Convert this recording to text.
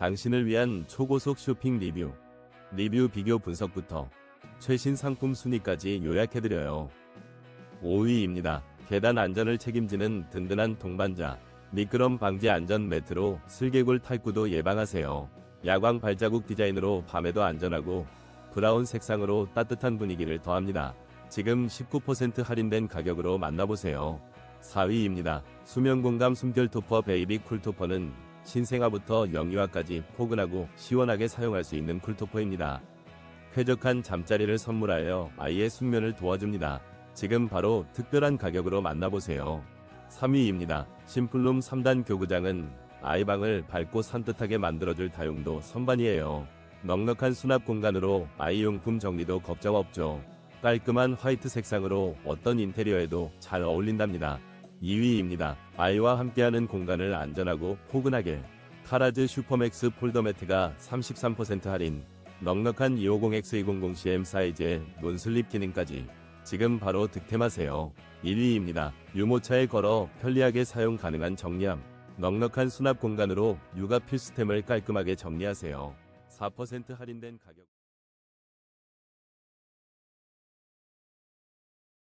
당신을 위한 초고속 쇼핑 리뷰, 리뷰 비교 분석부터 최신 상품 순위까지 요약해드려요. 5위입니다. 계단 안전을 책임지는 든든한 동반자. 미끄럼 방지 안전 매트로 슬개골 탈구도 예방하세요. 야광 발자국 디자인으로 밤에도 안전하고 브라운 색상으로 따뜻한 분위기를 더합니다. 지금 19% 할인된 가격으로 만나보세요. 4위입니다. 수면 공감 숨결 토퍼 베이비 쿨토퍼는 신생아부터 영유아까지 포근하고 시원하게 사용할 수 있는 쿨토퍼입니다. 쾌적한 잠자리를 선물하여 아이의 숙면을 도와줍니다. 지금 바로 특별한 가격으로 만나보세요. 3위입니다. 심플룸 3단 교구장은 아이방을 밝고 산뜻하게 만들어줄 다용도 선반이에요. 넉넉한 수납 공간으로 아이용품 정리도 걱정 없죠. 깔끔한 화이트 색상으로 어떤 인테리어에도 잘 어울린답니다. 2위입니다. 아이와 함께하는 공간을 안전하고 포근하게 카라즈 슈퍼맥스 폴더 매트가 33% 할인 넉넉한 250X200CM 사이즈의 논슬립 기능까지 지금 바로 득템하세요. 1위입니다. 유모차에 걸어 편리하게 사용 가능한 정리함 넉넉한 수납 공간으로 육아 필수템을 깔끔하게 정리하세요. 4% 할인된 가격